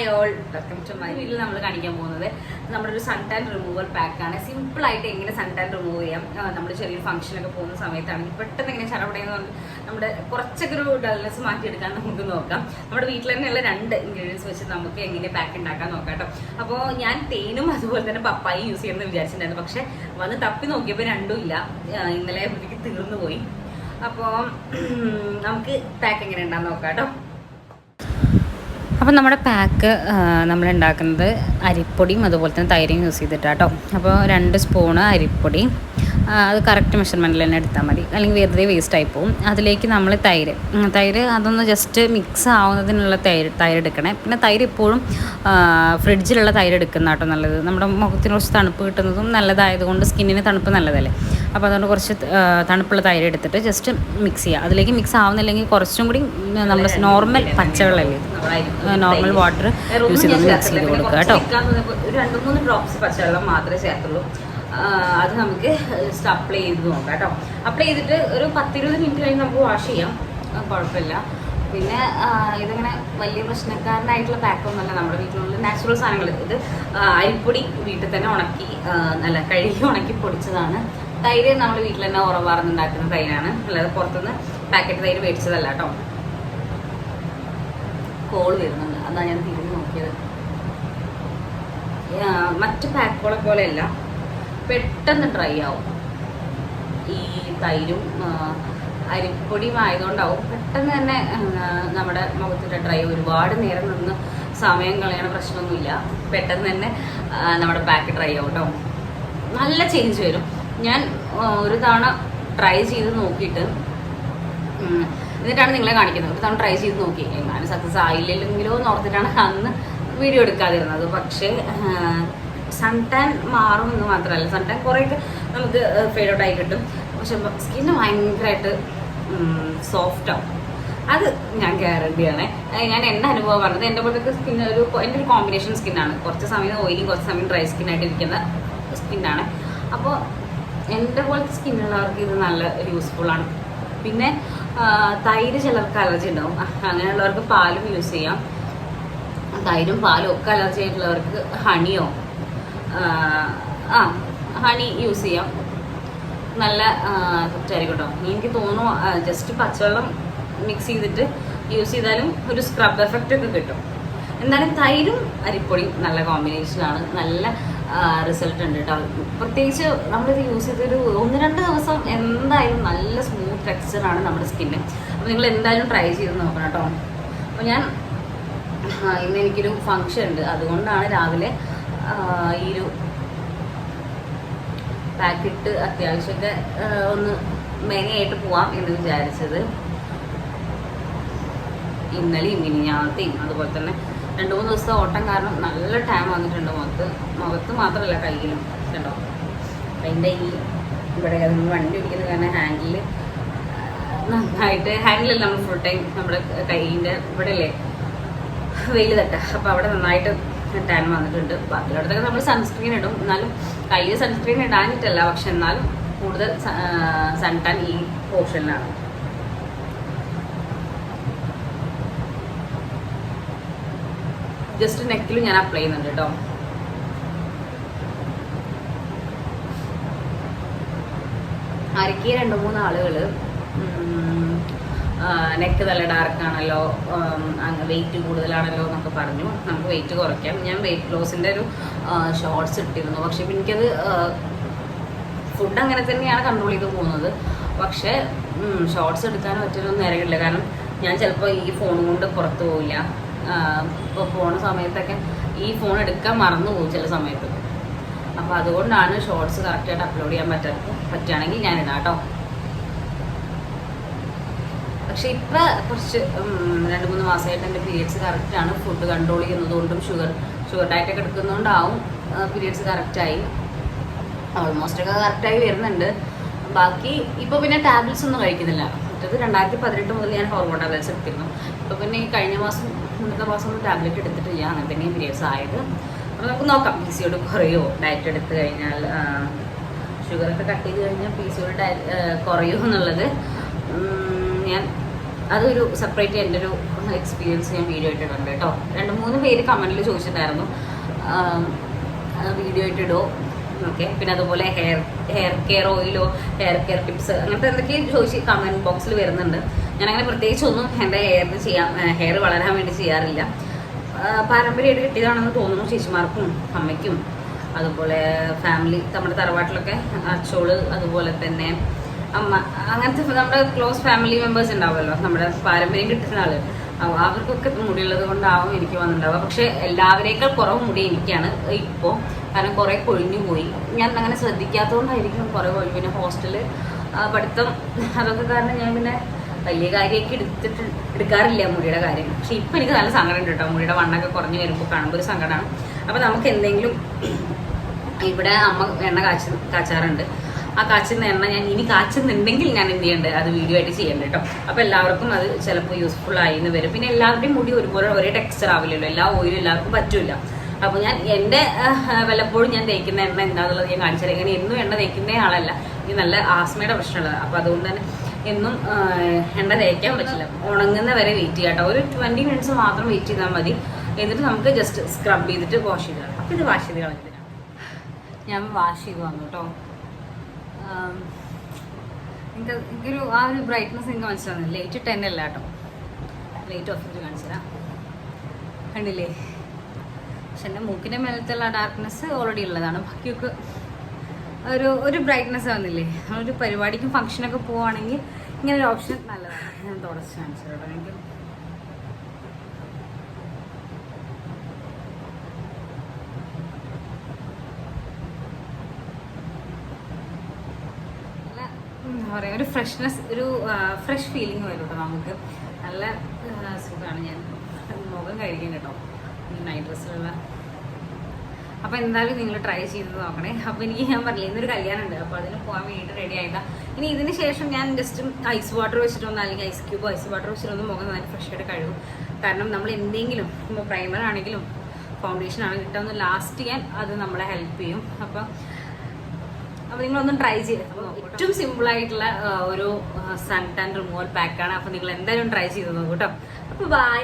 Hi all welcome to my വീട്ടിൽ നമ്മൾ കാണിക്കാൻ പോകുന്നത്. നമ്മുടെ ഒരു സൺ ടാൻ റിമൂവൽ പാക്കാണ് സിമ്പിൾ ആയിട്ട് എങ്ങനെ സൺ ടാൻ റിമൂവ് ചെയ്യാം നമ്മൾ ചെറിയൊരു ഫംഗ്ഷനൊക്കെ പോകുന്ന സമയത്താണെങ്കിൽ പെട്ടെന്ന് ഇങ്ങനെ ചടപടയെന്ന് പറഞ്ഞ് നമ്മുടെ കുറച്ചൊക്കെ ഒരു ഡൾനെസ് മാറ്റിയെടുക്കാൻ നമുക്ക് നോക്കാം. നമ്മുടെ വീട്ടിൽ തന്നെയുള്ള രണ്ട് ഇൻഗ്രീഡിയൻസ് വെച്ച് നമുക്ക് എങ്ങനെ പാക്ക് ഉണ്ടാക്കാൻ നോക്കാം കേട്ടോ. അപ്പോൾ ഞാൻ തേനും അതുപോലെ തന്നെ പപ്പായി യൂസ് ചെയ്യണമെന്ന് വിചാരിച്ചിട്ടുണ്ടായിരുന്നു. പക്ഷെ വന്ന് തപ്പി നോക്കിയപ്പോൾ രണ്ടും ഇല്ല. ഇന്നലെ തീർന്നു പോയി അപ്പോൾ നമുക്ക് പാക്ക് എങ്ങനെ ഉണ്ടാകാൻ നോക്കാം കേട്ടോ. അപ്പോൾ നമ്മുടെ പാക്ക് നമ്മൾ ഉണ്ടാക്കുന്നത് അരിപ്പൊടിയും അതുപോലെ തന്നെ തൈരും യൂസ് ചെയ്തിട്ടാട്ടോ അപ്പോൾ രണ്ട് സ്പൂണ് അരിപ്പൊടി അത് കറക്റ്റ് മെഷർമെന്റിൽ തന്നെ എടുത്താൽ മതി. അല്ലെങ്കിൽ വെറുതെ വേസ്റ്റ് ആയി പോകും. അതിലേക്ക് നമ്മൾ തൈര് തൈര് അതൊന്ന് ജസ്റ്റ് മിക്സ് ആവുന്നതിനുള്ള തൈര് തൈര് എടുക്കണേ പിന്നെ തൈര് ഇപ്പോഴും ഫ്രിഡ്ജിലുള്ള തൈര് എടുക്കുന്ന കേട്ടോ നല്ലത്. നമ്മുടെ മുഖത്തിന് കുറച്ച് തണുപ്പ് കിട്ടുന്നതും നല്ലതായതുകൊണ്ട് സ്കിന്നിന് തണുപ്പ് നല്ലതല്ലേ? അപ്പോൾ അതുകൊണ്ട് കുറച്ച് തണുപ്പുള്ള തൈര് എടുത്തിട്ട് ജസ്റ്റ് മിക്സ് ചെയ്യുക. അതിലേക്ക് മിക്സ് ആവുന്നില്ലെങ്കിൽ കുറച്ചും കൂടി നമ്മൾ നോർമൽ പച്ചവെള്ളമല്ലേ നോർമൽ വാട്ടർ യൂസ് ചെയ്ത് മിക്സ് ചെയ്ത് കൊടുക്കുക കേട്ടോ. രണ്ട് മൂന്ന് ഡ്രോപ്സ് പച്ചവെള്ളം മാത്രമേ ചേർത്തുള്ളൂ. അത് നമുക്ക് അപ്ലൈ ചെയ്ത് നോക്കാം കേട്ടോ. അപ്ലൈ ചെയ്തിട്ട് ഒരു പത്തിരുപത് മിനിറ്റ് കഴിഞ്ഞ് നമുക്ക് വാഷ് ചെയ്യാം. കുഴപ്പമില്ല. പിന്നെ ഇതിങ്ങനെ വലിയ പ്രശ്നക്കാരനായിട്ടുള്ള പാക്കൊന്നുമല്ല നമ്മുടെ വീട്ടിലുള്ള നാച്ചുറൽ സാധനങ്ങൾ. ഇത് അരിപ്പൊടി വീട്ടിൽ തന്നെ ഉണക്കി നല്ല കഴുകി ഉണക്കി പൊടിച്ചതാണ്. തൈര് നമ്മൾ വീട്ടിൽ തന്നെ ഉറവാർന്നുണ്ടാക്കുന്ന തൈരാണ്. അല്ലാതെ പുറത്തുനിന്ന് പാക്കറ്റ് തൈര് മേടിച്ചതല്ല കേട്ടോ. കോൾ വരുന്നുണ്ട്. അതാണ് ഞാൻ തിരിഞ്ഞ് നോക്കിയത്. മറ്റ് പാക്കുകളെ പോലെയല്ല. പെട്ടെന്ന് ഡ്രൈ ആവും. ഈ തൈരും അരിപ്പൊടിയും ആയതുകൊണ്ടാവും പെട്ടെന്ന് തന്നെ നമ്മുടെ മുഖത്തിന്റെ ഡ്രൈ ഒരുപാട് നേരം നിന്ന് സമയം കളയണ പ്രശ്നമൊന്നുമില്ല. പെട്ടെന്ന് തന്നെ നമ്മുടെ പാക്ക് ഡ്രൈ ആവും കേട്ടോ. നല്ല ചേഞ്ച് വരും. ഞാൻ ഒരു തവണ ട്രൈ ചെയ്ത് നോക്കിയിട്ട് എന്നിട്ടാണ് നിങ്ങളെ കാണിക്കുന്നത്. ഒരു തവണ ട്രൈ ചെയ്ത് നോക്കി. എങ്ങാനും സക്സസ് ആയില്ലെങ്കിലോ എന്ന് ഓർത്തിട്ടാണ് അന്ന് വീഡിയോ എടുക്കാതിരുന്നത്. പക്ഷേ സൺ ടാൻ മാറും എന്ന് മാത്രമല്ല. സൺ ടാൻ കുറേയൊക്കെ നമുക്ക് ഫെയ്ഡ് ഔട്ട് ആയി കിട്ടും. പക്ഷെ സ്കിന്ന് ഭയങ്കരമായിട്ട് സോഫ്റ്റ് ആവും. അത് ഞാൻ ഗ്യാരണ്ടിയാണ് ഞാൻ എന്റെ അനുഭവം പറഞ്ഞത് എന്റെ പോലത്തെ സ്കിൻ ഒരു എന്റെ ഒരു കോമ്പിനേഷൻ സ്കിന്നാണ് കുറച്ച് സമയം ഓയിലും കുറച്ച് സമയം ഡ്രൈ സ്കിന്നായിട്ട് ഇരിക്കുന്ന സ്കിന്നാണ് അപ്പോൾ എന്റെ പോലത്തെ സ്കിന്നുള്ളവർക്ക് ഇത് നല്ല യൂസ്ഫുൾ ആണ്. പിന്നെ തൈര് ചിലർക്ക് അലർജി ഉണ്ടാവും. അങ്ങനെയുള്ളവർക്ക് പാലും യൂസ് ചെയ്യാം. തൈരും പാലും ഒക്കെ അലർജി ആയിട്ടുള്ളവർക്ക് ഹണിയോ ആ ഹണി യൂസ് ചെയ്യാം. നല്ല തെറ്റായിരിക്കും കേട്ടോ എനിക്ക് തോന്നുന്നു ജസ്റ്റ് പച്ചവെള്ളം മിക്സ് ചെയ്തിട്ട് യൂസ് ചെയ്താലും ഒരു സ്ക്രബ് എഫക്റ്റ് ഒക്കെ കിട്ടും. എന്നാലും തൈരും അരിപ്പൊടിയും നല്ല കോമ്പിനേഷനാണ് നല്ല റിസൾട്ട് ഉണ്ട് കേട്ടോ. പ്രത്യേകിച്ച് നമ്മളിത് യൂസ് ചെയ്തൊരു ഒന്ന് രണ്ട് ദിവസം എന്തായാലും നല്ല സ്മൂത്ത് ടെക്സ്ചറാണ് നമ്മുടെ സ്കിന്ന് അപ്പോൾ നിങ്ങൾ എന്തായാലും ട്രൈ ചെയ്ത് നോക്കണം കേട്ടോ. അപ്പോൾ ഞാൻ ഇന്ന് എനിക്കൊരു ഫങ്ഷൻ ഉണ്ട്. അതുകൊണ്ടാണ് രാവിലെ ഈ ഒരു പാക്കിട്ട് അത്യാവശ്യമൊക്കെ ഒന്ന് മെനയായിട്ട് പോവാം എന്ന് വിചാരിച്ചത്. ഇന്നലെയും മിനിഞ്ഞാത്തെയും അതുപോലെ തന്നെ. രണ്ട് മൂന്ന് ദിവസത്തെ ഓട്ടം കാരണം നല്ല ടൈം വന്നിട്ടുണ്ട് മുഖത്ത്. മുഖത്ത് മാത്രമല്ല കയ്യിലും. കണ്ടോ? അതിന്റെ ഈ ഇവിടെ വണ്ടി ഓടിക്കുന്ന കാരണം ഹാൻഡിൽ നന്നായിട്ട് ഹാൻഡിലല്ല നമ്മൾ ഫുൾ ടൈം നമ്മുടെ കൈയിന്റെ ഇവിടെ അല്ലേ വെയിൽ തട്ട അപ്പോൾ അവിടെ നന്നായിട്ട് ടാൻ വന്നിട്ടുണ്ട്. ബാക്കിയുള്ളടത്തൊക്കെ നമ്മൾ സൺസ്ക്രീൻ ഇടും. എന്നാലും കയ്യിൽ സൺസ്ക്രീൻ ഇടാനിട്ടല്ല പക്ഷെ എന്നാലും കൂടുതൽ സൺ ടാൻ ഈ പോർഷനിലാണ് ജസ്റ്റ് നെക്കിലും ഞാൻ അപ്ലൈ ചെയ്യുന്നുണ്ട് കേട്ടോ. ആരൊക്കെ രണ്ട് മൂന്ന് ആളുകൾ നെക്ക് നല്ല ഡാർക്ക് ആണല്ലോ വെയിറ്റ് കൂടുതലാണല്ലോ എന്നൊക്കെ പറഞ്ഞു. നമുക്ക് വെയിറ്റ് കുറയ്ക്കാം. ഞാൻ വെയിറ്റ് ലോസിന്റെ ഒരു ഷോർട്സ് ഇട്ടിരുന്നു. പക്ഷെ എനിക്കത് ഫുഡ് അങ്ങനെ തന്നെയാണ് കൺട്രോൾ ചെയ്ത് പോകുന്നത്. പക്ഷേ ഷോർട്സ് എടുക്കാൻ പറ്റൊരു നേരമില്ല. കാരണം ഞാൻ ചിലപ്പോൾ ഈ ഫോൺ കൊണ്ട് പുറത്ത് പോവില്ല. ഇപ്പോൾ പോണ സമയത്തൊക്കെ ഈ ഫോൺ എടുക്കാൻ മറന്നു പോകും ചില സമയത്ത്. അപ്പോൾ അതുകൊണ്ടാണ് ഷോർട്സ് കറക്റ്റായിട്ട് അപ്ലോഡ് ചെയ്യാൻ പറ്റാത്തത് പറ്റുകയാണെങ്കിൽ ഞാൻ ഇടാം കേട്ടോ പക്ഷെ ഇപ്പം കുറച്ച് രണ്ട് മൂന്ന് മാസമായിട്ട് എന്റെ പീരിയഡ്സ് കറക്റ്റാണ് ഫുഡ് കൺട്രോൾ ചെയ്യുന്നതുകൊണ്ടും ഷുഗർ ഷുഗർ ഡയറ്റ് ഒക്കെ എടുക്കുന്നതുകൊണ്ടാവും പീരിയഡ്സ് കറക്റ്റായി ഓൾമോസ്റ്റ് ഒക്കെ കറക്റ്റായി വരുന്നുണ്ട്. ബാക്കി ഇപ്പോൾ പിന്നെ ടാബ്ലറ്റ്സ് ഒന്നും കഴിക്കുന്നില്ല. മറ്റത് രണ്ടായിരത്തി പതിനെട്ട് മുതൽ ഞാൻ ഹോർമോൺ ടാബ്ലറ്റ്സ് എടുത്തിരുന്നു. ഇപ്പോൾ പിന്നെ ഈ കഴിഞ്ഞ മാസം മുന്നത്തെ മാസം ഒന്നും ടാബ്ലറ്റ് എടുത്തിട്ടില്ല അങ്ങനെ തന്നെയും പീരിയഡ്സ് ആയത്. അപ്പോൾ നമുക്ക് നോക്കാം പി സി യോട് കുറയോ? ഡയറ്റ് എടുത്ത് കഴിഞ്ഞാൽ ഷുഗറൊക്കെ കട്ട് ചെയ്ത് കഴിഞ്ഞാൽ പി സി ഡയ കുറയോ എന്നുള്ളത്. ഞാൻ അതൊരു സെപ്പറേറ്റ് എന്റെ ഒരു എക്സ്പീരിയൻസ് ഞാൻ വീഡിയോ ഇട്ടിട്ടുണ്ട് കേട്ടോ. രണ്ട് മൂന്ന് പേര് കമന്റിൽ ചോദിച്ചിട്ടുണ്ടായിരുന്നു. വീഡിയോ ഇട്ടിടോ? ഓക്കെ പിന്നെ അതുപോലെ ഹെയർ ഹെയർ കെയർ ഓയിലോ ഹെയർ കെയർ ടിപ്സ് അങ്ങനത്തെ എന്തൊക്കെയും ചോദിച്ച് കമന്റ് ബോക്സിൽ വരുന്നുണ്ട്. ഞാനങ്ങനെ പ്രത്യേകിച്ചൊന്നും എന്റെ ഹെയറിന് ചെയ്യാൻ ഹെയർ വളരാൻ വേണ്ടി ചെയ്യാറില്ല. പാരമ്പര്യമായിട്ട് കിട്ടിയതാണെന്ന് തോന്നുന്നു ചേച്ചിമാർക്കും അമ്മയ്ക്കും. അതുപോലെ ഫാമിലി നമ്മുടെ തറവാട്ടിലൊക്കെ അച്ചോൾ അതുപോലെ തന്നെ അമ്മ അങ്ങനത്തെ നമ്മുടെ ക്ലോസ് ഫാമിലി മെമ്പേഴ്സ് ഉണ്ടാവുമല്ലോ നമ്മുടെ പാരമ്പര്യം കിട്ടുന്ന ആൾ. അവ- അവർക്കൊക്കെ മുടിയുള്ളത് കൊണ്ടാവും എനിക്ക് വന്നിട്ടുണ്ടാവുക. പക്ഷെ എല്ലാവരേക്കാൾ കുറവ് മുടി എനിക്കാണ് ഇപ്പോൾ കാരണം കുറേ കൊഴിഞ്ഞു പോയി. ഞാൻ അങ്ങനെ ശ്രദ്ധിക്കാത്തതുകൊണ്ടായിരിക്കും കുറേ കൊഴിഞ്ഞു പിന്നെ ഹോസ്റ്റലിൽ പഠിത്തം അതൊക്കെ കാരണം ഞാൻ പിന്നെ വലിയ കാര്യമൊക്കെ എടുത്തിട്ട് എടുക്കാറില്ല മുടിയുടെ കാര്യം. പക്ഷെ ഇപ്പം എനിക്ക് നല്ല സങ്കടം ഉണ്ട് കേട്ടോ. മുടിയുടെ വണ്ണൊക്കെ കുറഞ്ഞു വരുമ്പോൾ കാണുമ്പോൾ ഒരു സങ്കടമാണ്. അപ്പോൾ നമുക്ക് എന്തെങ്കിലും ഇവിടെ അമ്മ എണ്ണ കാച്ച കാച്ചാറുണ്ട്. ആ കാച്ചുന്ന എണ്ണ ഞാൻ ഇനി കാച്ചുന്നുണ്ടെങ്കിൽ ഞാൻ എന്ത് ചെയ്യേണ്ടത് അത് വീഡിയോ ആയിട്ട് ചെയ്യണ്ട കേട്ടോ. അപ്പോൾ എല്ലാവർക്കും അത് ചിലപ്പോൾ യൂസ്ഫുൾ ആയി എന്ന് വരും. പിന്നെ എല്ലാവരുടെയും മുടി ഒരുപോലെ ഒരേ ടെക്സ്ചർ ആവില്ലല്ലോ. എല്ലാ ഓയിലും എല്ലാവർക്കും പറ്റില്ല അപ്പോൾ ഞാൻ ആഹ്, വല്ലപ്പോഴും ഞാൻ തേക്കുന്ന എണ്ണ എന്താണെന്നുള്ളത് ഞാൻ കാണിച്ചാൽ ഇങ്ങനെ എന്നും എണ്ണ തേക്കുന്ന ആളല്ല. എനിക്ക് നല്ല ആസ്മയുടെ പ്രശ്നമുള്ളത്. അപ്പോൾ അതുകൊണ്ട് തന്നെ എന്നും എണ്ണ തേക്കാൻ പറ്റില്ല. ഉണങ്ങുന്ന വരെ വെയിറ്റ് ചെയ്യാം കേട്ടോ. ഒരു ട്വന്റി മിനിറ്റ്സ് മാത്രം വെയിറ്റ് ചെയ്താൽ മതി. എന്നിട്ട് നമുക്ക് ജസ്റ്റ് സ്ക്രബ് ചെയ്തിട്ട് വാഷ് ചെയ്ത് കളയാം. അപ്പോൾ ഇത് വാഷ് ചെയ്ത് കളഞ്ഞില്ല ഞാൻ വാഷ് ചെയ്ത് വന്നു കേട്ടോ. എനിക്ക് എനിക്കൊരു ആ ഒരു ബ്രൈറ്റ്നസ് എനിക്ക് മനസ്സിലാവുന്നില്ല. ലേറ്റ് ടെൻ അല്ല കേട്ടോ. ലേറ്റ് ഓഫ് ചെയ്ത് കാണിച്ചു തരാം. കണ്ടില്ലേ? പക്ഷെ എന്റെ മൂക്കിന്റെ മേലത്തുള്ള ഡാർക്ക്നെസ് ഓൾറെഡി ഉള്ളതാണ്. ബാക്കിയൊക്കെ ഒരു ഒരു ബ്രൈറ്റ്നെസ് വന്നില്ലേ? ഒരു പരിപാടിക്കും ഫംഗ്ഷനൊക്കെ പോവുകയാണെങ്കിൽ ഇങ്ങനെ ഒരു ഓപ്ഷൻ നല്ലതാണ്. ഞാൻ തുടച്ച് കാണിച്ചു കേട്ടോ എനിക്ക് എന്താ പറയുക ഒരു ഫ്രഷ്നെസ് ഒരു ഫ്രഷ് ഫീലിംഗ് വരും കേട്ടോ നമുക്ക്. നല്ല സുഖമാണ് ഞാൻ മുഖം കഴിക്കും കേട്ടോ. നൈറ്റ് ഡ്രസ്സിലുള്ള അപ്പോൾ എന്തായാലും നിങ്ങൾ ട്രൈ ചെയ്ത് നോക്കണേ. അപ്പോൾ എനിക്ക് ഞാൻ പറഞ്ഞില്ല ഇന്നൊരു കല്യാണം ഉണ്ട് അപ്പോൾ അതിന് പോകാൻ വേണ്ടിയിട്ട് റെഡി ആയതാ. ഇനി ഇതിന് ശേഷം ഞാൻ ജസ്റ്റ് ഐസ് വാട്ടർ വെച്ചിട്ടൊന്ന് അല്ലെങ്കിൽ ഐസ് ക്യൂബ് ഐസ് വാട്ടർ വെച്ചിട്ടൊന്ന് മുഖം നല്ല ഫ്രഷ് ആയിട്ട് കഴുകും. കാരണം നമ്മൾ എന്തെങ്കിലും ഇപ്പോൾ പ്രൈമർ ആണെങ്കിലും ഫൗണ്ടേഷൻ ആണെങ്കിലും ഇട്ടൊന്ന് ലാസ്റ്റ് ചെയ്യാൻ അത് നമ്മളെ ഹെൽപ്പ് ചെയ്യും. അപ്പോൾ അപ്പോൾ നിങ്ങളൊന്നും ട്രൈ ചെയ്ത് ഏറ്റവും സിമ്പിൾ ആയിട്ടുള്ള ഒരു സൺ ടാൻ റിമൂവൽ പാക്കാണ് അപ്പോൾ നിങ്ങൾ എന്തായാലും ട്രൈ ചെയ്ത് നോക്കൂട്ടോ അപ്പോൾ ബൈ